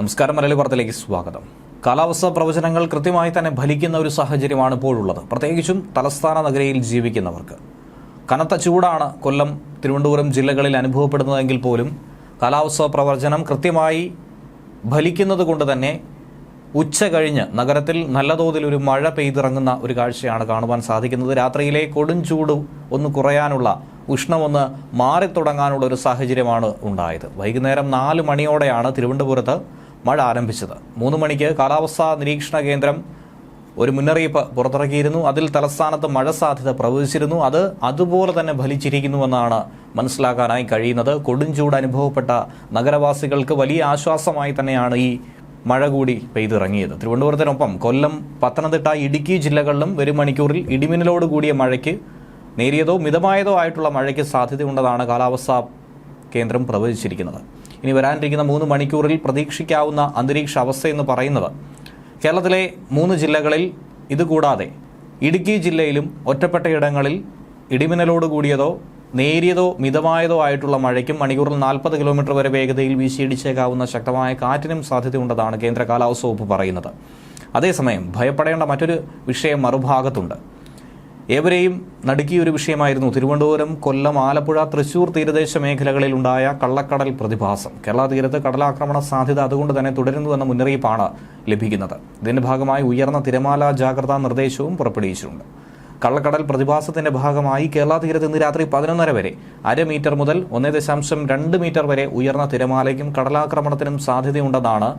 നമസ്കാരം മലയാളി വാർത്തയിലേക്ക് സ്വാഗതം. കാലാവസ്ഥാ പ്രവചനങ്ങൾ കൃത്യമായി തന്നെ ഫലിക്കുന്ന ഒരു സാഹചര്യമാണ് ഇപ്പോഴുള്ളത്. പ്രത്യേകിച്ചും തലസ്ഥാന നഗരയിൽ ജീവിക്കുന്നവർക്ക്. കനത്ത ചൂടാണ് കൊല്ലം തിരുവനന്തപുരം ജില്ലകളിൽ അനുഭവപ്പെടുന്നതെങ്കിൽ പോലും കാലാവസ്ഥാ പ്രവചനം കൃത്യമായി ഫലിക്കുന്നത് കൊണ്ട് തന്നെ ഉച്ച കഴിഞ്ഞ് നഗരത്തിൽ നല്ല തോതിൽ ഒരു മഴ പെയ്തിറങ്ങുന്ന ഒരു കാഴ്ചയാണ് കാണുവാൻ സാധിക്കുന്നത്. രാത്രിയിലെ കൊടും ചൂട് ഒന്ന് കുറയാനുള്ള ഉഷ്ണമൊന്ന് മാറിത്തുടങ്ങാനുള്ള ഒരു സാഹചര്യമാണ് ഉണ്ടായത്. വൈകുന്നേരം നാല് മണിയോടെയാണ് തിരുവനന്തപുരത്ത് മഴ ആരംഭിച്ചത്. മൂന്ന് മണിക്ക് കാലാവസ്ഥാ നിരീക്ഷണ കേന്ദ്രം ഒരു മുന്നറിയിപ്പ് പുറത്തിറക്കിയിരുന്നു. അതിൽ തലസ്ഥാനത്ത് മഴ സാധ്യത പ്രവചിച്ചിരുന്നു. അത് അതുപോലെ തന്നെ ഫലിച്ചിരിക്കുന്നുവെന്നാണ് മനസ്സിലാക്കാനായി കഴിയുന്നത്. കൊടുംചൂട് അനുഭവപ്പെട്ട നഗരവാസികൾക്ക് വലിയ ആശ്വാസമായി തന്നെയാണ് ഈ മഴ കൂടി പെയ്തിറങ്ങിയത്. തിരുവനന്തപുരത്തിനൊപ്പം കൊല്ലം പത്തനംതിട്ട ഇടുക്കി ജില്ലകളിലും വരും മണിക്കൂറിൽ ഇടിമിന്നലോട് കൂടിയ മഴയ്ക്ക് നേരിയതോ മിതമായതോ ആയിട്ടുള്ള മഴയ്ക്ക് സാധ്യതയുണ്ടെന്നാണ് കാലാവസ്ഥാ കേന്ദ്രം പ്രവചിച്ചിരിക്കുന്നത്. ഇനി വരാനിരിക്കുന്ന മൂന്ന് മണിക്കൂറിൽ പ്രതീക്ഷിക്കാവുന്ന അന്തരീക്ഷ അവസ്ഥ എന്ന് പറയുന്നത് കേരളത്തിലെ മൂന്ന് ജില്ലകളിൽ ഇതുകൂടാതെ ഇടുക്കി ജില്ലയിലും ഒറ്റപ്പെട്ട ഇടങ്ങളിൽ ഇടിമിന്നലോട് കൂടിയതോ നേരിയതോ മിതമായതോ ആയിട്ടുള്ള മഴയ്ക്കും മണിക്കൂറിൽ നാൽപ്പത് കിലോമീറ്റർ വരെ വേഗതയിൽ വീശിയിടിച്ചേക്കാവുന്ന ശക്തമായ കാറ്റിനും സാധ്യതയുണ്ടെന്നാണ് കേന്ദ്ര കാലാവസ്ഥ വകുപ്പ് പറയുന്നത്. അതേസമയം ഭയപ്പെടേണ്ട മറ്റൊരു വിഷയം മറുഭാഗത്തുണ്ട്. ഏവരെയും നടുക്കിയ ഒരു വിഷയമായിരുന്നു. തിരുവനന്തപുരം കൊല്ലം ആലപ്പുഴ തൃശൂർ തീരദേശ മേഖലകളിൽ ഉണ്ടായ കള്ളക്കടൽ പ്രതിഭാസം. കേരള തീരത്ത് കടലാക്രമണ സാധ്യത അതുകൊണ്ട് തന്നെ തുടരുന്നുവെന്ന മുന്നറിയിപ്പാണ് ലഭിക്കുന്നത്. ഇതിന്റെ ഭാഗമായി ഉയർന്ന തിരമാല ജാഗ്രതാ നിർദ്ദേശവും പുറപ്പെടുവിച്ചിട്ടുണ്ട്. കള്ളക്കടൽ പ്രതിഭാസത്തിന്റെ ഭാഗമായി കേരള തീരത്ത് ഇന്ന് രാത്രി പതിനൊന്നര വരെ അര മീറ്റർ മുതൽ ഒന്നേ ദശാംശം രണ്ട് മീറ്റർ വരെ ഉയർന്ന തിരമാലയ്ക്കും കടലാക്രമണത്തിനും സാധ്യതയുണ്ടെന്നാണ്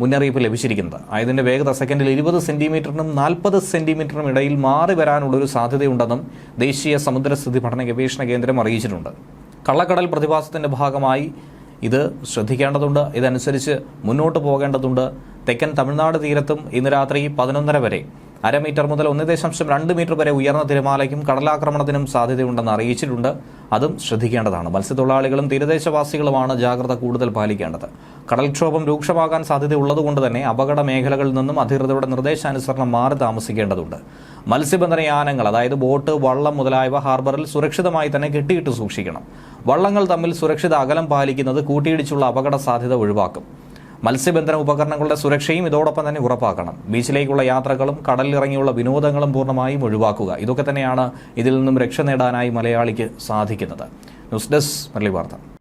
മുന്നറിയിപ്പ് ലഭിച്ചിരിക്കുന്നത്. ആയതിന്റെ വേഗത സെക്കൻഡിൽ ഇരുപത് സെന്റിമീറ്ററിനും നാൽപ്പത് സെന്റിമീറ്ററിനും ഇടയിൽ മാറി വരാനുള്ളൊരു സാധ്യതയുണ്ടെന്നും ദേശീയ സമുദ്രസ്ഥിതി പഠന ഗവേഷണ കേന്ദ്രം അറിയിച്ചിട്ടുണ്ട്. കള്ളക്കടൽ പ്രതിഭാസത്തിന്റെ ഭാഗമായി ഇത് ശ്രദ്ധിക്കേണ്ടതുണ്ട്. ഇതനുസരിച്ച് മുന്നോട്ട് പോകേണ്ടതുണ്ട്. തെക്കൻ തമിഴ്നാട് തീരത്തും ഇന്ന് രാത്രി പതിനൊന്നര വരെ അര മീറ്റർ മുതൽ ഒന്ന് ദശാംശം രണ്ട് മീറ്റർ വരെ ഉയർന്ന തിരമാലയ്ക്കും കടലാക്രമണത്തിനും സാധ്യതയുണ്ടെന്ന് അറിയിച്ചിട്ടുണ്ട്. അതും ശ്രദ്ധിക്കേണ്ടതാണ്. മത്സ്യത്തൊഴിലാളികളും തീരദേശവാസികളുമാണ് ജാഗ്രത കൂടുതൽ പാലിക്കേണ്ടത്. കടൽക്ഷോഭം രൂക്ഷമാകാൻ സാധ്യതയുള്ളതുകൊണ്ട് തന്നെ അപകട മേഖലകളിൽ നിന്നും അധികൃതരുടെ നിർദ്ദേശാനുസരണം മാറി താമസിക്കേണ്ടതുണ്ട്. മത്സ്യബന്ധന യാനങ്ങൾ അതായത് ബോട്ട് വള്ളം മുതലായവ ഹാർബറിൽ സുരക്ഷിതമായി തന്നെ കെട്ടിയിട്ട് സൂക്ഷിക്കണം. വള്ളങ്ങൾ തമ്മിൽ സുരക്ഷിത അകലം പാലിക്കുന്നത് കൂട്ടിയിടിച്ചുള്ള അപകട സാധ്യത ഒഴിവാക്കും. മത്സ്യബന്ധന ഉപകരണങ്ങളുടെ സുരക്ഷയും ഇതോടൊപ്പം തന്നെ ഉറപ്പാക്കണം. ബീച്ചിലേക്കുള്ള യാത്രകളും കടലിലിറങ്ങിയുള്ള വിനോദങ്ങളും പൂർണമായും ഒഴിവാക്കുക. ഇതൊക്കെ തന്നെയാണ് ഇതിൽ നിന്നും രക്ഷ നേടാനായി മലയാളിക്ക് സാധിക്കുന്നത്. ന്യൂസ് ഡെസ്ക് മലയാളി വാർത്ത.